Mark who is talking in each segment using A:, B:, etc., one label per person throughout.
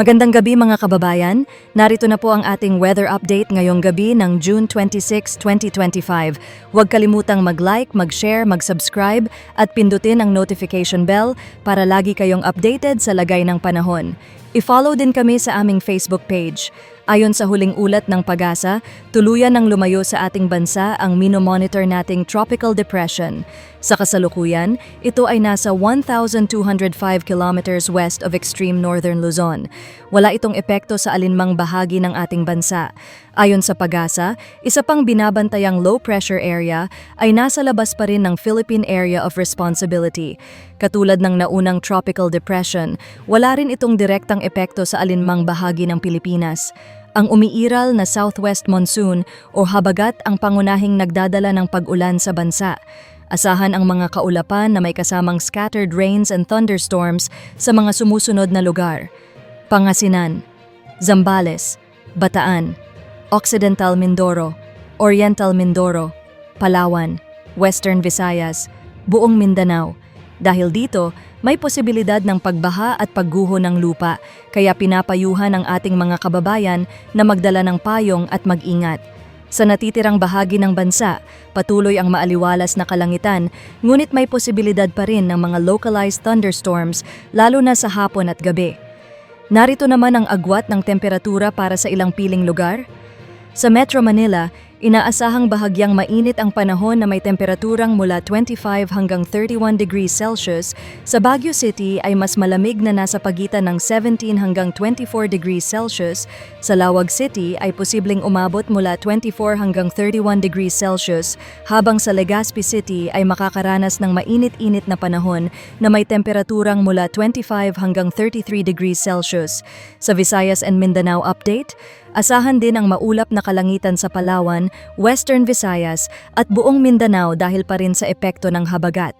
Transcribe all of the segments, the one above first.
A: Magandang gabi mga kababayan. Narito na po ang ating weather update ngayong gabi ng June 26, 2025. Huwag kalimutang mag-like, mag-share, mag-subscribe at pindutin ang notification bell para lagi kayong updated sa lagay ng panahon. I-follow din kami sa aming Facebook page. Ayon sa huling ulat ng pag-asa, tuluyan ng lumayo sa ating bansa ang minomonitor nating tropical depression. Sa kasalukuyan, ito ay nasa 1,205 kilometers west of extreme northern Luzon. Wala itong epekto sa alinmang bahagi ng ating bansa. Ayon sa pag-asa, isa pang binabantayang low pressure area ay nasa labas pa rin ng Philippine Area of Responsibility. Katulad ng naunang tropical depression, wala rin itong direktang epekto sa alinmang bahagi ng Pilipinas. Ang umiiral na southwest monsoon o habagat ang pangunahing nagdadala ng pag-ulan sa bansa. Asahan ang mga kaulapan na may kasamang scattered rains and thunderstorms sa mga sumusunod na lugar. Pangasinan, Zambales, Bataan, Occidental Mindoro, Oriental Mindoro, Palawan, Western Visayas, buong Mindanao. Dahil dito, may posibilidad ng pagbaha at pagguho ng lupa, kaya pinapayuhan ang ating mga kababayan na magdala ng payong at mag-ingat. Sa natitirang bahagi ng bansa, patuloy ang maaliwalas na kalangitan, ngunit may posibilidad pa rin ng mga localized thunderstorms, lalo na sa hapon at gabi. Narito naman ang agwat ng temperatura para sa ilang piling lugar. Sa Metro Manila, inaasahang bahagyang mainit ang panahon na may temperaturang mula 25 hanggang 31 degrees Celsius. Sa Baguio City ay mas malamig na nasa pagitan ng 17 hanggang 24 degrees Celsius. Sa Lawag City ay posibleng umabot mula 24 hanggang 31 degrees Celsius, habang sa Legazpi City ay makakaranas ng mainit-init na panahon na may temperaturang mula 25 hanggang 33 degrees Celsius. Sa Visayas and Mindanao update, Asahan din ang maulap na kalangitan sa Palawan, Western Visayas at buong Mindanao dahil pa rin sa epekto ng habagat.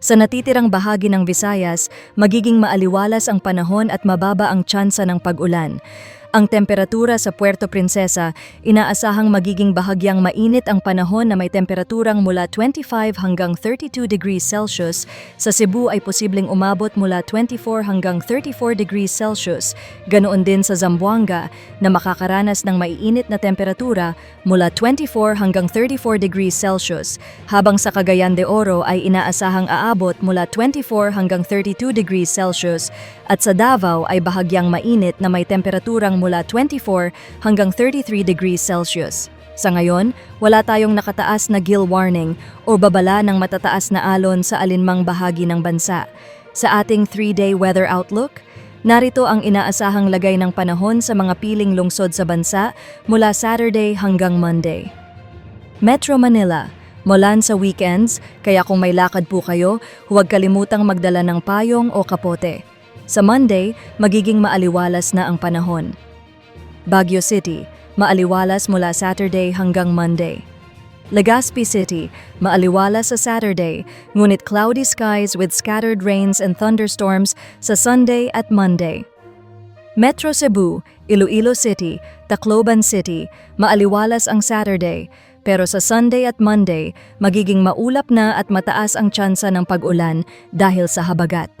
A: Sa natitirang bahagi ng Visayas, magiging maaliwalas ang panahon at mababa ang tsansa ng pag-ulan. Ang temperatura sa Puerto Princesa, inaasahang magiging bahagyang mainit ang panahon na may temperaturang mula 25 hanggang 32 degrees Celsius. Sa Cebu ay posibleng umabot mula 24 hanggang 34 degrees Celsius. Ganoon din sa Zamboanga na makakaranas ng maiinit na temperatura mula 24 hanggang 34 degrees Celsius. Habang sa Cagayan de Oro ay inaasahang aabot mula 24 hanggang 32 degrees Celsius. At sa Davao ay bahagyang mainit na may temperaturang mula 24 hanggang 33 degrees Celsius. Sa ngayon, wala tayong nakataas na gill warning o babala ng matataas na alon sa alinmang bahagi ng bansa. Sa ating 3-day weather outlook, narito ang inaasahang lagay ng panahon sa mga piling lungsod sa bansa mula Saturday hanggang Monday. Metro Manila, Mulan sa weekends, kaya kung may lakad po kayo, huwag kalimutang magdala ng payong o kapote. Sa Monday, magiging maaliwalas na ang panahon. Baguio City, maaliwalas mula Saturday hanggang Monday. Legazpi City, maaliwalas sa Saturday, ngunit cloudy skies with scattered rains and thunderstorms sa Sunday at Monday. Metro Cebu, Iloilo City, Tacloban City, maaliwalas ang Saturday, pero sa Sunday at Monday, magiging maulap na at mataas ang tsansa ng pag-ulan dahil sa habagat.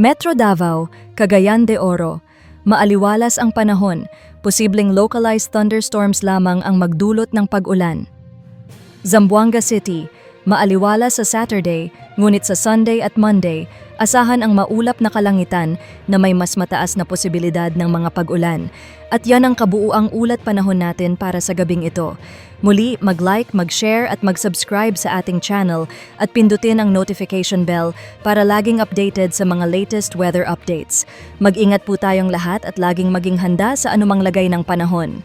A: Metro Davao, Cagayan de Oro, maaliwalas ang panahon, posibleng localized thunderstorms lamang ang magdulot ng pag-ulan. Zamboanga City, maaliwalas sa Saturday, ngunit sa Sunday at Monday, asahan ang maulap na kalangitan na may mas mataas na posibilidad ng mga pag-ulan. At yan ang kabuuang ulat panahon natin para sa gabing ito. Muli, mag-like, mag-share at mag-subscribe sa ating channel at pindutin ang notification bell para laging updated sa mga latest weather updates. Mag-ingat po tayong lahat at laging maging handa sa anumang lagay ng panahon.